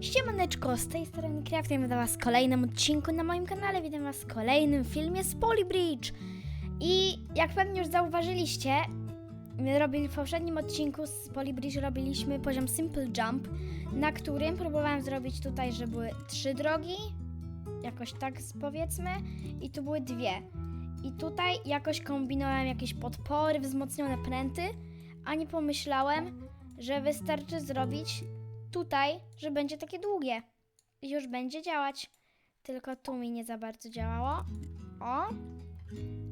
Siemaneczko, z tej strony Craft, witam was w kolejnym odcinku na moim kanale, witam was w kolejnym filmie z Polybridge. I jak pewnie już zauważyliście, my robili w poprzednim odcinku z Polybridge robiliśmy poziom Simple Jump, na którym próbowałem zrobić tutaj, że były trzy drogi, jakoś tak powiedzmy, i tu były dwie. I tutaj jakoś kombinowałem jakieś podpory, wzmocnione pręty, a nie pomyślałem, że wystarczy zrobić tutaj, że będzie takie długie. Już będzie działać. Tylko tu mi nie za bardzo działało. O!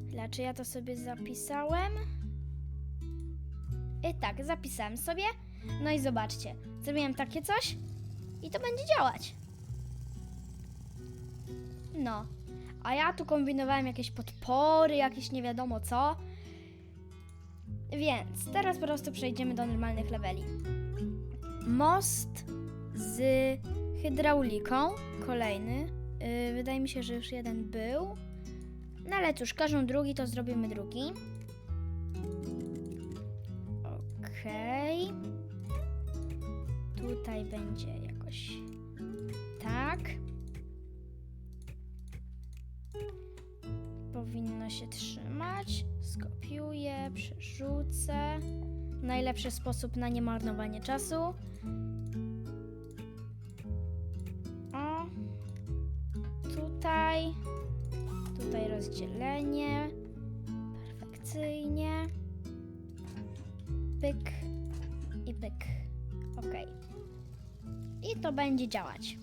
Chwila, czy ja to sobie zapisałem? I tak, zapisałem sobie. No i zobaczcie, zrobiłem takie coś i to będzie działać. No. A ja tu kombinowałem jakieś podpory, jakieś nie wiadomo co. Więc teraz po prostu przejdziemy do normalnych leveli. Most z hydrauliką, kolejny. Yy, wydaje mi się, że już jeden był. No ale cóż, każą drugi, to zrobimy drugi. Okej. Tutaj będzie jakoś tak. Powinno się trzymać. Skopiuję, przerzucę. Najlepszy sposób na niemarnowanie czasu. O. Tutaj. Tutaj rozdzielenie. Perfekcyjnie. Pyk i pyk. Ok. I to będzie działać.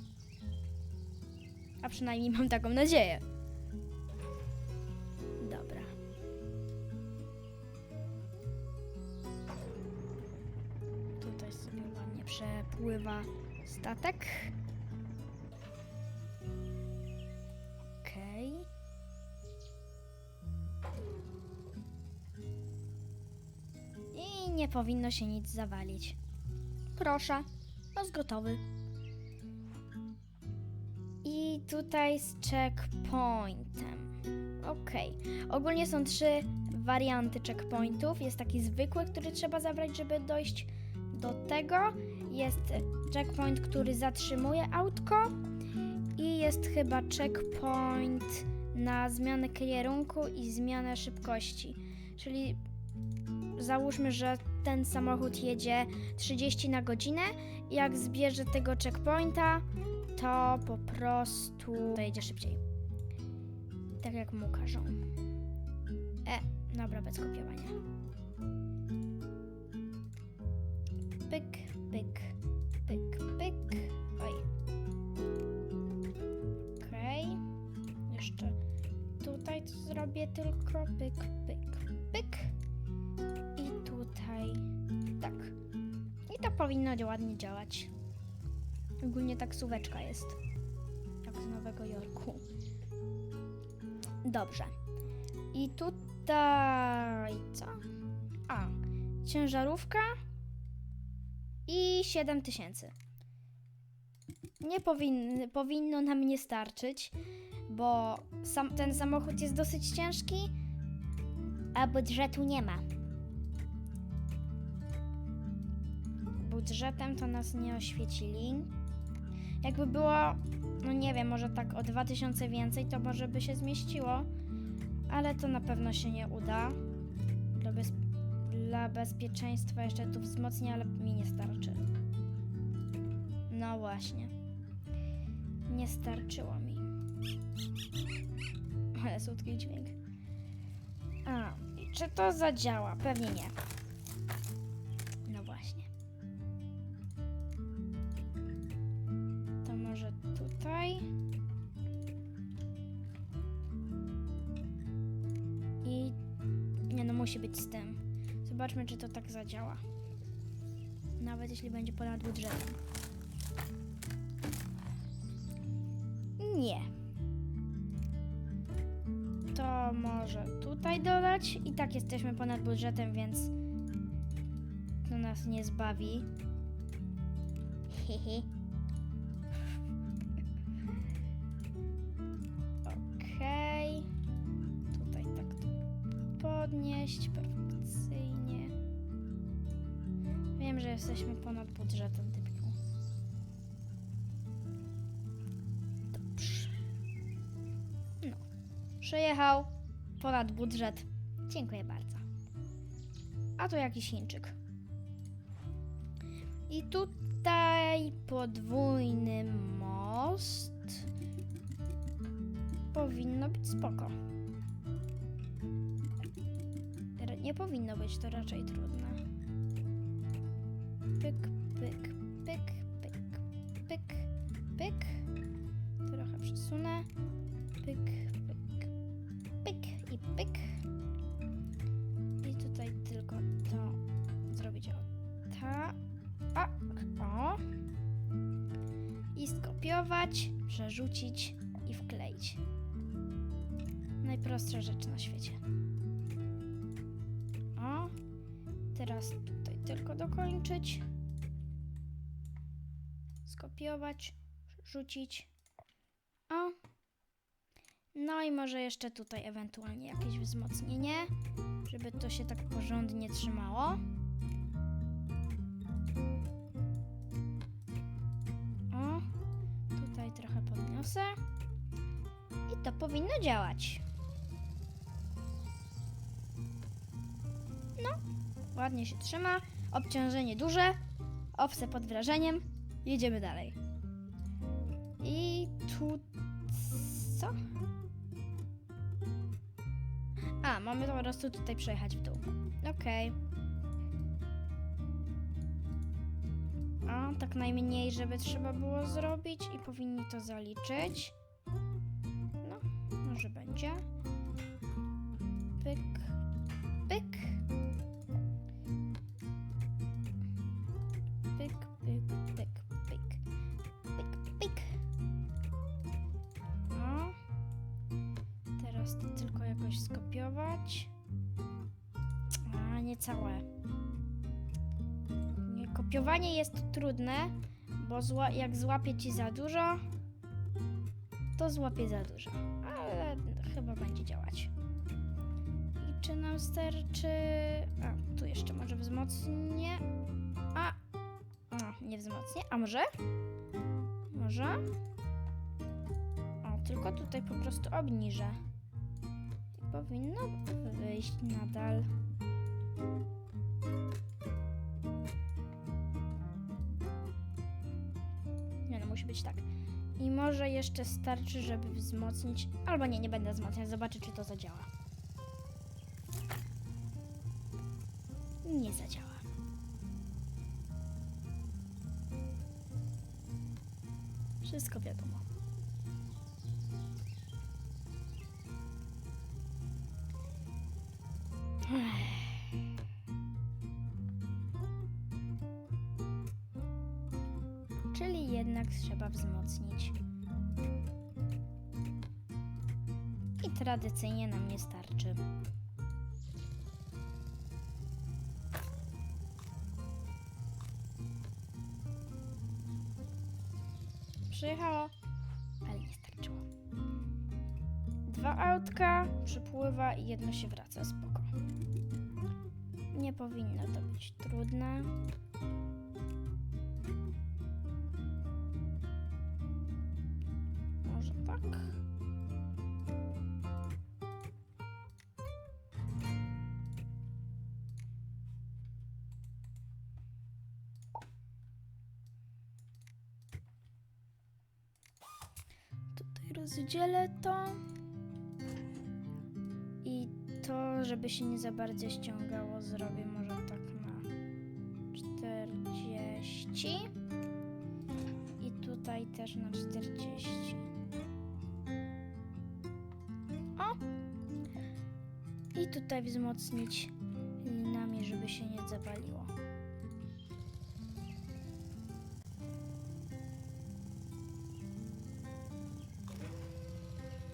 A przynajmniej mam taką nadzieję. Przepływa statek. Okej. I nie powinno się nic zawalić. Proszę, most gotowy. I tutaj z checkpointem. Okej. Ogólnie są trzy warianty checkpointów. Jest taki zwykły, który trzeba zabrać, żeby dojść do tego. Jest checkpoint, który zatrzymuje autko. I jest chyba checkpoint na zmianę kierunku i zmianę szybkości. Czyli załóżmy, że ten samochód jedzie 30 na godzinę. Jak zbierze tego checkpointa, to po prostu dojedzie szybciej. Tak jak mu każą. E, dobra, bez kopiowania. Pyk, pyk, pyk, pyk. Oj. Okej. Jeszcze tutaj to zrobię tylko pyk, pyk, pyk. I tutaj tak. I to powinno ładnie działać. Ogólnie taksóweczka jest. Jak z Nowego Jorku. Dobrze. I tutaj co? A, ciężarówka i 7 tysięcy. Nie powin, powinno nam nie starczyć, bo sam, ten samochód jest dosyć ciężki, a budżetu nie ma. Budżetem to nas nie oświecili. Jakby było, no nie wiem, może tak o 2000 więcej, to może by się zmieściło, ale to na pewno się nie uda. Dla, bez, dla bezpieczeństwa jeszcze tu wzmocnię, ale mi nie starczy. No właśnie. Nie starczyło mi. Ale słodki dźwięk. A, czy to zadziała? Pewnie nie. Zobaczmy, czy to tak zadziała. Nawet jeśli będzie ponad budżetem. Nie. To może tutaj dodać. I tak jesteśmy ponad budżetem, więc to nas nie zbawi. Hehe. Okej. Tutaj tak podnieść perfekcyjnie. jesteśmy ponad budżetem typiku. Dobrze. No. Przejechał ponad budżet. Dziękuję bardzo. A tu jakiś Chińczyk. I tutaj podwójny most. Powinno być spoko. Nie powinno być to raczej trudne. Pyk, pyk, pyk, pyk, pyk, pyk. Trochę przesunę. Pyk, pyk, pyk i pyk. I tutaj tylko to zrobić o ta. A, o. I skopiować, przerzucić i wkleić. Najprostsza rzecz na świecie. Teraz tutaj tylko dokończyć. Skopiować, rzucić. O. No i może jeszcze tutaj ewentualnie jakieś wzmocnienie, żeby to się tak porządnie trzymało. O, tutaj trochę podniosę. I to powinno działać. No, ładnie się trzyma. Obciążenie duże. Owce pod wrażeniem. Jedziemy dalej. I tu co? A, mamy po prostu tutaj przejechać w dół. Okej. A, tak najmniej, żeby trzeba było zrobić i powinni to zaliczyć. No, może będzie. Pyk. Nie całe. Nie, kopiowanie jest trudne, bo zła, jak złapie ci za dużo, to złapie za dużo. Ale chyba będzie działać. I czy nam starczy... A, tu jeszcze może wzmocnię. A, a nie wzmocnię. A może? Może? O, tylko tutaj po prostu obniżę. I powinno wyjść nadal. Nie no, musi być tak. I może jeszcze starczy, żeby wzmocnić. Albo nie, nie będę wzmacniać. Zobaczę, czy to zadziała. Nie zadziała. Wszystko wiadomo. Czyli jednak trzeba wzmocnić. I tradycyjnie nam nie starczy. Przyjechało, ale nie starczyło. Dwa autka, przypływa i jedno się wraca. Spoko. Nie powinno to być trudne. Tak? Tutaj rozdzielę to. I to, żeby się nie za bardzo ściągało, zrobię może tak na 40. I tutaj też na 40. tutaj wzmocnić linami, żeby się nie zawaliło.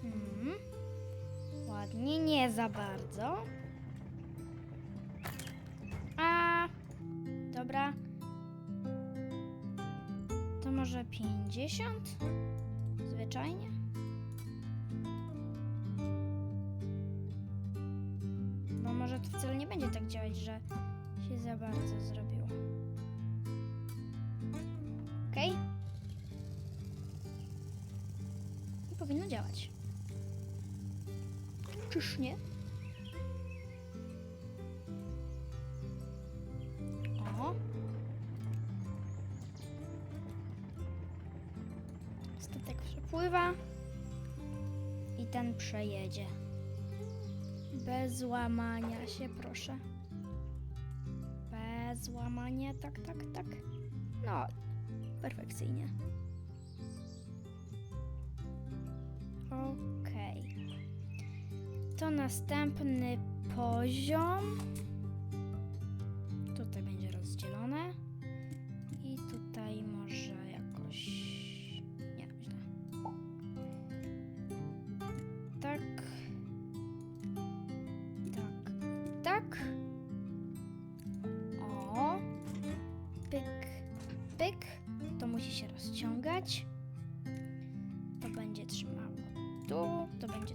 Hmm. Ładnie, nie za bardzo. A, dobra. To może 50? Zwyczajnie? Bardzo zrobiło. Okej? I powinno działać. Czyż nie? O. Statek przepływa i ten przejedzie. Bez łamania się, proszę. Łamania, tak, tak, tak. No, perfekcyjnie. Okej. To następny poziom.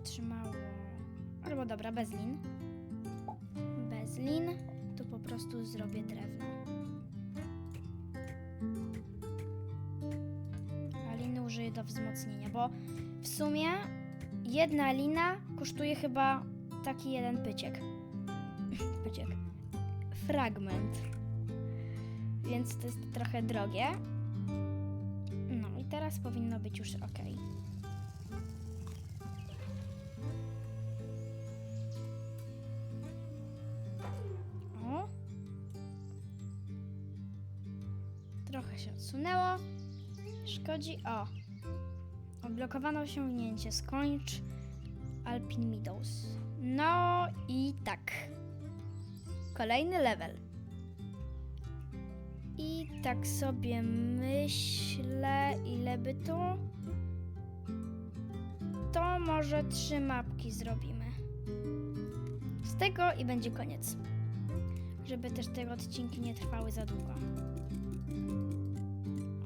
Tu. To będzie trzymało. Albo dobra, bez lin. Bez lin. Tu po prostu zrobię drewno. A liny użyję do wzmocnienia, bo w sumie jedna lina kosztuje chyba taki jeden pyciek. Pyciek. Fragment. Więc to jest trochę drogie. No i teraz powinno być już ok. Szkodzi. O. Odblokowano osiągnięcie. Skończ Alpine Meadows. No i tak. Kolejny level. I tak sobie myślę, ile by tu. To może trzy mapki zrobimy. Z tego i będzie koniec. Żeby też te odcinki nie trwały za długo.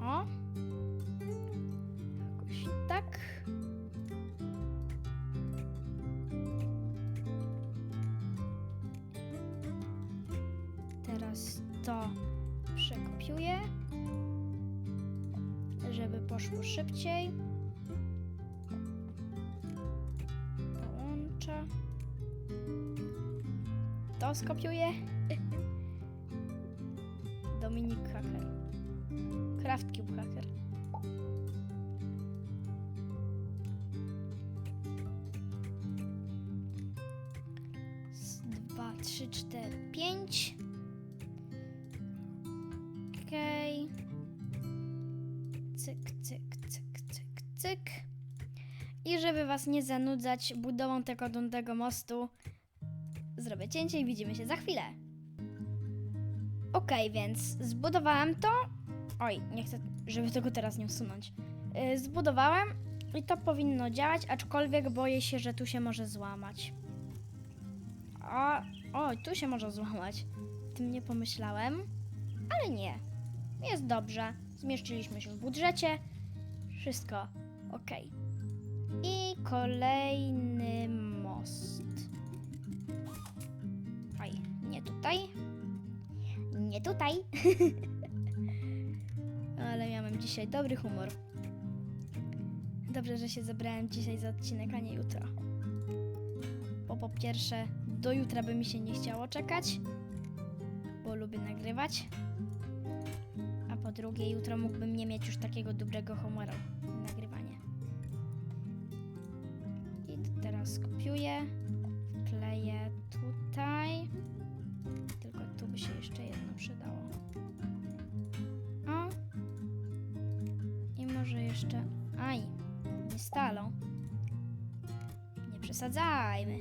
O. szybciej. Połączę. To skopiuję. Dominik Hacker. Craftcube Hacker. Z dwa, trzy, cztery, pięć. Okej. Cyk, cyk, cyk, cyk. I żeby was nie zanudzać budową tego dundego mostu, zrobię cięcie i widzimy się za chwilę. Okej, więc zbudowałem to. Oj, nie chcę, żeby tego teraz nie usunąć. Yy, zbudowałem i to powinno działać, aczkolwiek boję się, że tu się może złamać. A, oj, tu się może złamać. Tym nie pomyślałem, ale nie. Jest dobrze. Zmieściliśmy się w budżecie. Wszystko ok. I kolejny most. Oj, nie tutaj. Nie tutaj. Ale miałem dzisiaj dobry humor. Dobrze, że się zebrałem dzisiaj za odcinek, a nie jutro. Bo po pierwsze, do jutra by mi się nie chciało czekać, bo lubię nagrywać. A po drugie, jutro mógłbym nie mieć już takiego dobrego humoru jeszcze. Aj! Nie stalą. Nie przesadzajmy.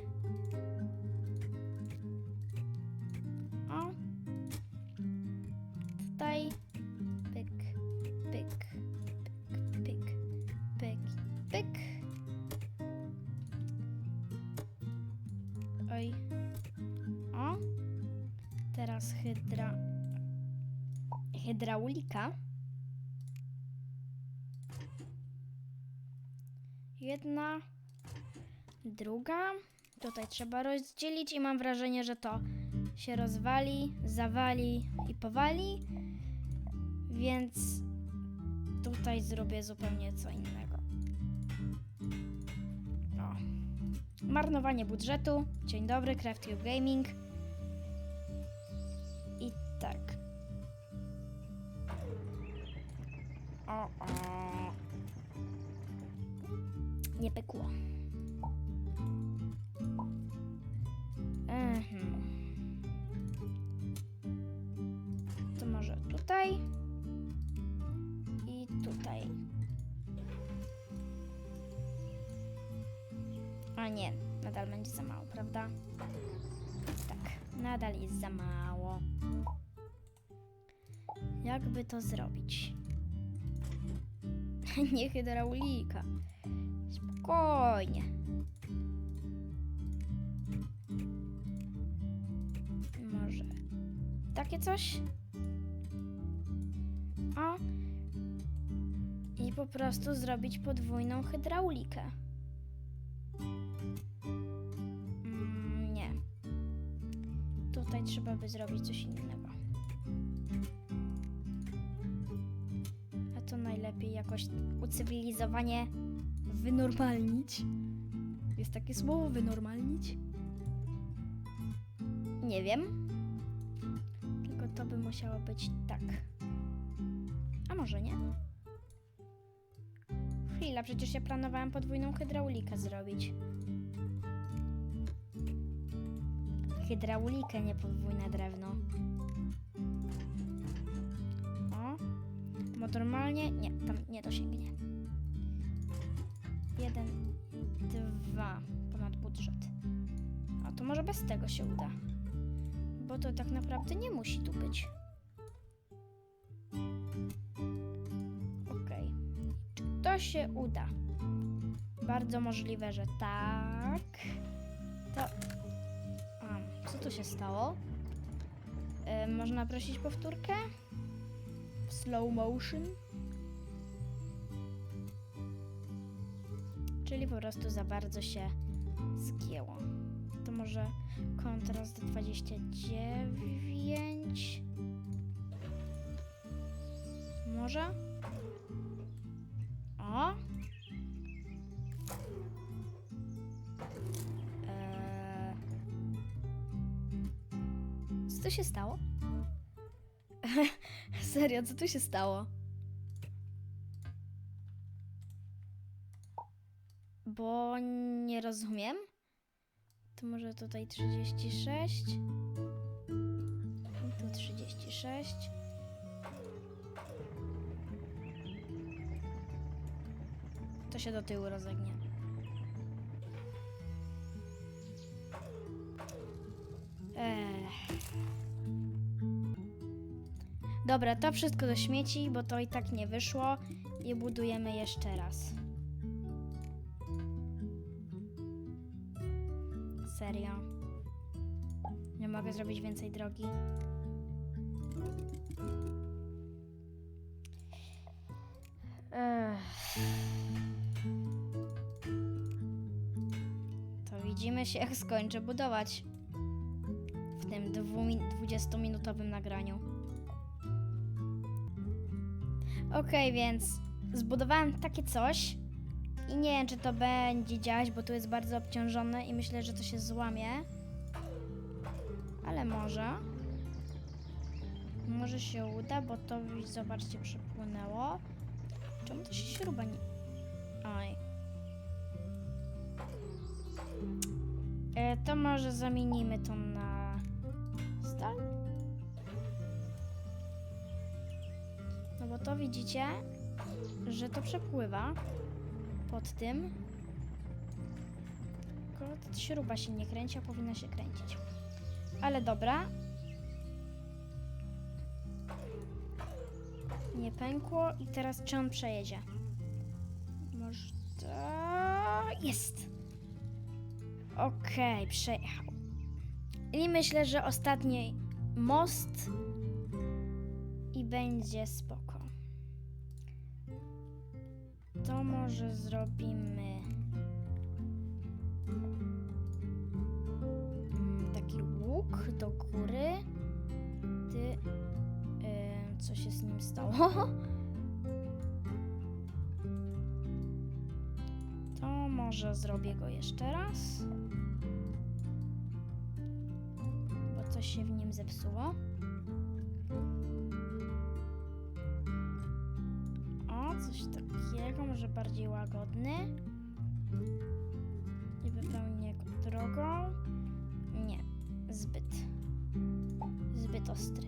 Tutaj trzeba rozdzielić i mam wrażenie, że to się rozwali, zawali i powali. Więc tutaj zrobię zupełnie co innego. O. Marnowanie budżetu. Dzień dobry, CraftTube Gaming. I tak. O, o. Nie pekło. Mhm. To może tutaj i tutaj. A nie, nadal będzie za mało, prawda? Tak, nadal jest za mało. Jakby to zrobić? nie hydraulika. Spokojnie. Takie coś? O. I po prostu zrobić podwójną hydraulikę. Mm, nie. Tutaj trzeba by zrobić coś innego. A to najlepiej jakoś ucywilizowanie wynormalnić. Jest takie słowo wynormalnić? Nie wiem. To by musiało być tak. A może nie? Chwila, przecież ja planowałem podwójną hydraulikę zrobić. Hydraulikę, nie podwójne drewno. O. Bo normalnie... Nie, tam nie dosięgnie. Jeden, dwa ponad budżet. A to może bez tego się uda. Bo to tak naprawdę nie musi tu być. Okej. Czy to się uda? Bardzo możliwe, że tak. To. A, co tu się stało? E, można prosić powtórkę? W slow motion? Czyli po prostu za bardzo się zgięło. To może kontrast 29. Może? O! Eee... Co tu się stało? Serio, co tu się stało? Bo nie rozumiem. To może tutaj 36. I tu 36. To się do tyłu rozegnie. Ech. Dobra, to wszystko do śmieci, bo to i tak nie wyszło. I budujemy jeszcze raz. Serio. Nie mogę zrobić więcej drogi. Ech. To widzimy się, jak skończę budować w tym dwumi- 20-minutowym nagraniu. Okej, więc zbudowałem takie coś i nie wiem, czy to będzie działać, bo tu jest bardzo obciążone i myślę, że to się złamie. Ale może. Może się uda, bo to zobaczcie, przepłynęło. Czemu to się śruba nie... Oj. E, to może zamienimy to na stal. No bo to widzicie, że to przepływa pod tym. Ta śruba się nie kręci, a powinna się kręcić. Ale dobra. Nie pękło i teraz czy on przejedzie? Może... Jest! Okej, przejechał. I myślę, że ostatni most i będzie spoko. To może zrobimy mm, taki łuk do góry. Ty, y, co się z nim stało? To może zrobię go jeszcze raz. Bo coś się w nim zepsuło. O, coś takiego, może bardziej łagodny. I wypełnię drogą. Nie, zbyt. Zbyt ostry.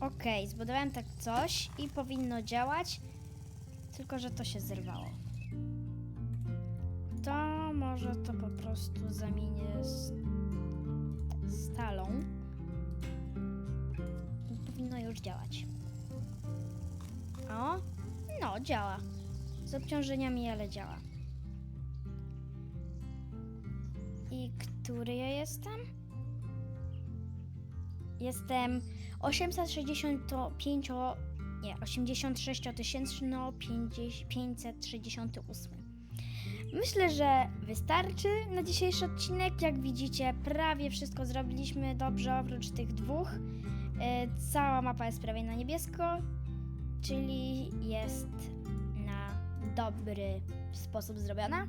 Okej, zbudowałem tak coś i powinno działać, tylko że to się zerwało. Może to po prostu zamienię z stalą. I powinno już działać. O, no działa. Z obciążeniami, ale działa. I który ja jestem? Jestem 865, nie, 86 tysięczno 568. Myślę, że wystarczy na dzisiejszy odcinek. Jak widzicie, prawie wszystko zrobiliśmy dobrze, oprócz tych dwóch. E, Cała mapa jest prawie na niebiesko, czyli jest na dobry sposób zrobiona.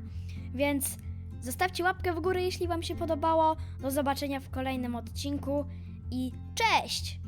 Więc zostawcie łapkę w górę, jeśli Wam się podobało. Do zobaczenia w kolejnym odcinku i cześć!